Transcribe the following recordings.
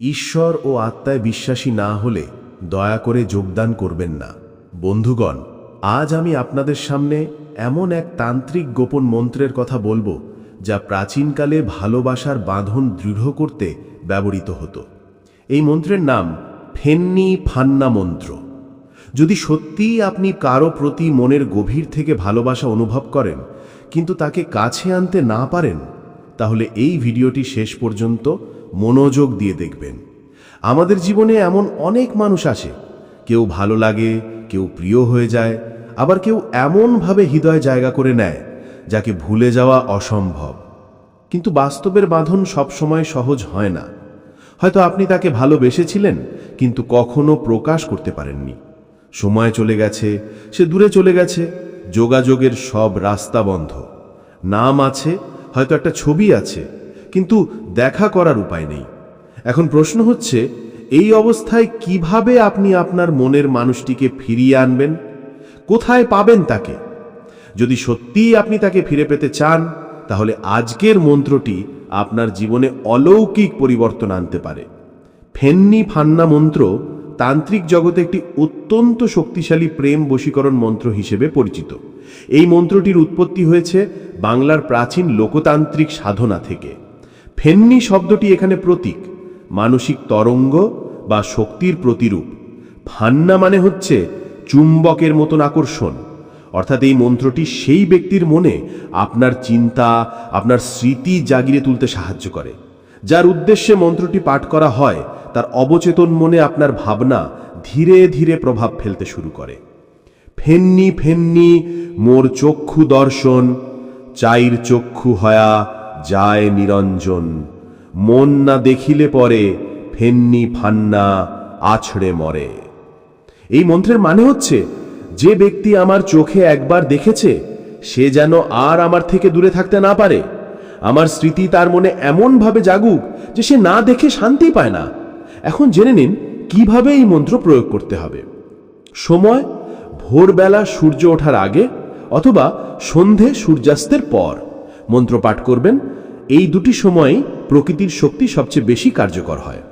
ঈশ্বর ও আত্মায় বিশ্বাসী না হলে দয়া করে যোগদান করবেন না। বন্ধুগণ, আজ আমি আপনাদের সামনে এমন এক তান্ত্রিক গোপন মন্ত্রের কথা বলব, যা প্রাচীনকালে ভালোবাসার বাঁধন দৃঢ় করতে ব্যবহৃত হতো। এই মন্ত্রের নাম, ফেন্নি ফান্না মন্ত্র। যদি সত্যিই আপনি কারও প্রতি মনের গভীর থেকে ভালোবাসা অনুভব করেন, কিন্তু তাকে কাছে আনতে না পারেন, তাহলে এই ভিডিওটি শেষ পর্যন্ত মনোযোগ দিয়ে দেখবেন। আমাদের জীবনে এমন অনেক মানুষ আসে কেউ ভালো লাগে, কেউ প্রিয় হয়ে যায়, আবার কেউ এমনভাবে হৃদয় জায়গা করে নেয়, যাকে ভুলে যাওয়া অসম্ভব। কিন্তু বাস্তবের বাঁধন সবসময় সহজ হয় না। হয়তো আপনি তাকে ভালোবেসেছিলেন, কিন্তু কখনো প্রকাশ করতে পারেননি। সময় চলে গেছে, সে দূরে চলে গেছে, যোগাযোগের সব রাস্তা বন্ধ। নাম আছে, হয়তো একটা ছবি আছে কিন্তু দেখা করার উপায় নেই। এখন প্রশ্ন হচ্ছে, এই অবস্থায় কীভাবে আপনি আপনার মনের মানুষটিকে ফিরিয়ে আনবেন? কোথায় পাবেন তাকে? যদি সত্যিই আপনি তাকে ফিরে পেতে চান, তাহলে আজকের মন্ত্রটি আপনার জীবনে অলৌকিক পরিবর্তন আনতে পারে। ফেন্নি ফান্না মন্ত্র তান্ত্রিক জগতে একটি অত্যন্ত শক্তিশালী প্রেম বশীকরণ মন্ত্র হিসেবে পরিচিত। এই মন্ত্রটির উৎপত্তি হয়েছে বাংলার প্রাচীন লোকতান্ত্রিক সাধনা থেকে। ফেন্নি শব্দটি এখানে প্রতীক, মানসিক তরঙ্গ বা শক্তির প্রতিরূপ। ফান্না মানে হচ্ছে চুম্বকের মতন আকর্ষণ। অর্থাৎ এই মন্ত্রটি সেই ব্যক্তির মনে আপনার চিন্তা, আপনার স্মৃতি জাগিয়ে তুলতে সাহায্য করে। যার উদ্দেশ্যে মন্ত্রটি পাঠ করা হয়, তার অবচেতন মনে আপনার ভাবনা ধীরে ধীরে প্রভাব ফেলতে শুরু করে। ফেন্নি ফেন্নি, মোর চক্ষু দর্শন, চাইর চক্ষু হয়া যায় নিরঞ্জন। মন না দেখিলে পরে ফেন্নি ফান্না আছড়ে মরে। এই মন্ত্রের মানে হচ্ছে, যে ব্যক্তি আমার চোখে একবার দেখেছে, সে যেন আর আমার থেকে দূরে থাকতে না পারে। আমার স্মৃতি তার মনে এমনভাবে জাগুক যে সে না দেখে শান্তি পায় না। এখন জেনে নিন, কীভাবে এই মন্ত্র প্রয়োগ করতে হবে? সময়, ভোরবেলা সূর্য ওঠার আগে অথবা সন্ধে সূর্যাস্তের পর। মন্ত্র পাঠ করবেন এই দুটি সময়ই প্রকৃতির শক্তি সবচেয়ে বেশি কার্যকর হয়।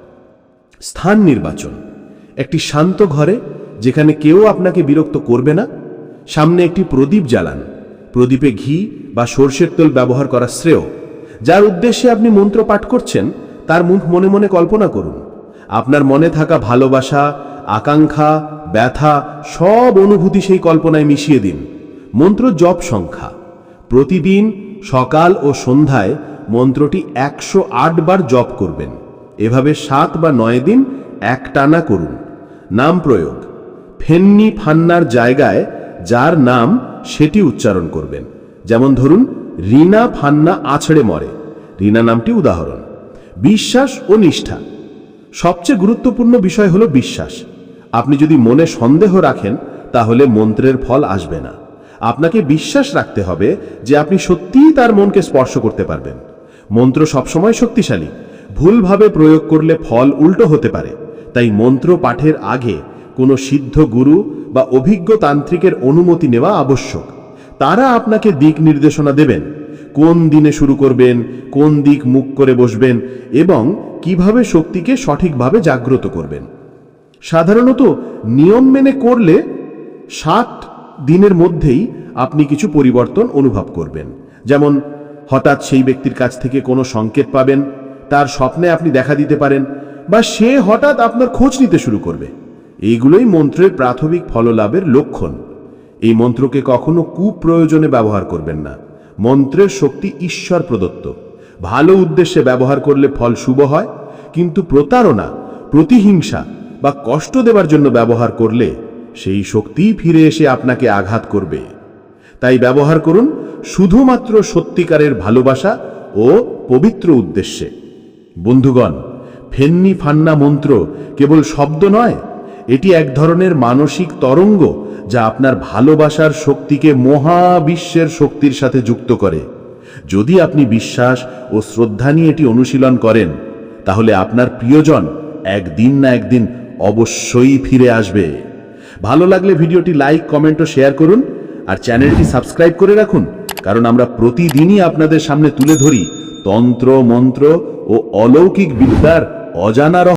স্থান নির্বাচন। একটি শান্ত ঘরে, যেখানে কেউ আপনাকে বিরক্ত করবে না। সামনে একটি প্রদীপ জ্বালান। প্রদীপে ঘি বা সর্ষের তেল ব্যবহার করা শ্রেয়। যার উদ্দেশ্যে আপনি মন্ত্র পাঠ করছেন, তার মুখ মনে মনে কল্পনা করুন। আপনার মনে থাকা ভালোবাসা, আকাঙ্ক্ষা, ব্যথা, সব অনুভূতি সেই কল্পনায় মিশিয়ে দিন। মন্ত্র জপ সংখ্যা। প্রতিদিন সকাল ও সন্ধ্যায় মন্ত্রটি একশো আট বার জপ করবেন। এভাবে সাত বা নয় দিন একটানা করুন। নাম প্রয়োগ। ফেন্নি ফান্নার জায়গায় যার নাম সেটি উচ্চারণ করবেন। যেমন ধরুন, রিনা ফান্না আছড়ে মরে। রিনা নামটি উদাহরণ। বিশ্বাস ও নিষ্ঠা। সবচেয়ে গুরুত্বপূর্ণ বিষয় হলো বিশ্বাস। আপনি যদি মনে সন্দেহ রাখেন, তাহলে মন্ত্রের ফল আসবে না। আপনাকে বিশ্বাস রাখতে হবে যে আপনি সত্যিই তার মনকে স্পর্শ করতে পারবেন। মন্ত্র সবসময় শক্তিশালী। ভুলভাবে প্রয়োগ করলে ফল উল্টো হতে পারে। তাই মন্ত্র পাঠের আগে কোনো সিদ্ধ গুরু বা অভিজ্ঞ তান্ত্রিকের অনুমতি নেওয়া আবশ্যক। তারা আপনাকে দিক নির্দেশনা দেবেন। কোন দিনে শুরু করবেন, কোন দিক মুখ করে বসবেন এবং কীভাবে শক্তিকে সঠিকভাবে জাগ্রত করবেন। সাধারণত নিয়ম মেনে করলে সাত দিনের মধ্যেই আপনি কিছু পরিবর্তন অনুভব করবেন। যেমন হঠাৎ সেই ব্যক্তির কাছ থেকে কোনো সংকেত পাবেন, তার স্বপ্নে আপনি দেখা দিতে পারেন, বা সে হঠাৎ আপনার খোঁজ নিতে শুরু করবে। এইগুলোই মন্ত্রের প্রাথমিক ফললাভের লক্ষণ। এই মন্ত্রকে কখনো কুপ্রয়োজনে ব্যবহার করবেন না। মন্ত্রের শক্তি ঈশ্বর প্রদত্ত। ভালো উদ্দেশ্যে ব্যবহার করলে ফল শুভ হয়, কিন্তু প্রতারণা, প্রতিহিংসা বা কষ্ট দেবার জন্য ব্যবহার করলে সেই শক্তিই ফিরে এসে আপনাকে আঘাত করবে। তাই ব্যবহার করুন শুধুমাত্র সত্যিকারের ভালোবাসা ও পবিত্র উদ্দেশ্যে। বন্ধুগণ, ফেন্নি ফান্না মন্ত্র কেবল শব্দ নয়, এটি এক ধরনের মানসিক তরঙ্গ যা আপনার ভালোবাসার শক্তিকে মহাবিশ্বের শক্তির সাথে যুক্ত করে। যদি আপনি বিশ্বাস ও শ্রদ্ধা নিয়ে এটি অনুশীলন করেন, তাহলে আপনার প্রিয়জন একদিন না একদিন অবশ্যই ফিরে আসবে। ভালো লাগলে ভিডিওটি লাইক, কমেন্ট ও শেয়ার করুন আর চ্যানেলটি সাবস্ক্রাইব করে রাখুন। কারণ আমরা প্রতিদিনই আপনাদের সামনে তুলে ধরি তন্ত্র মন্ত্র ও অলৌকিক বিদ্যার অজানা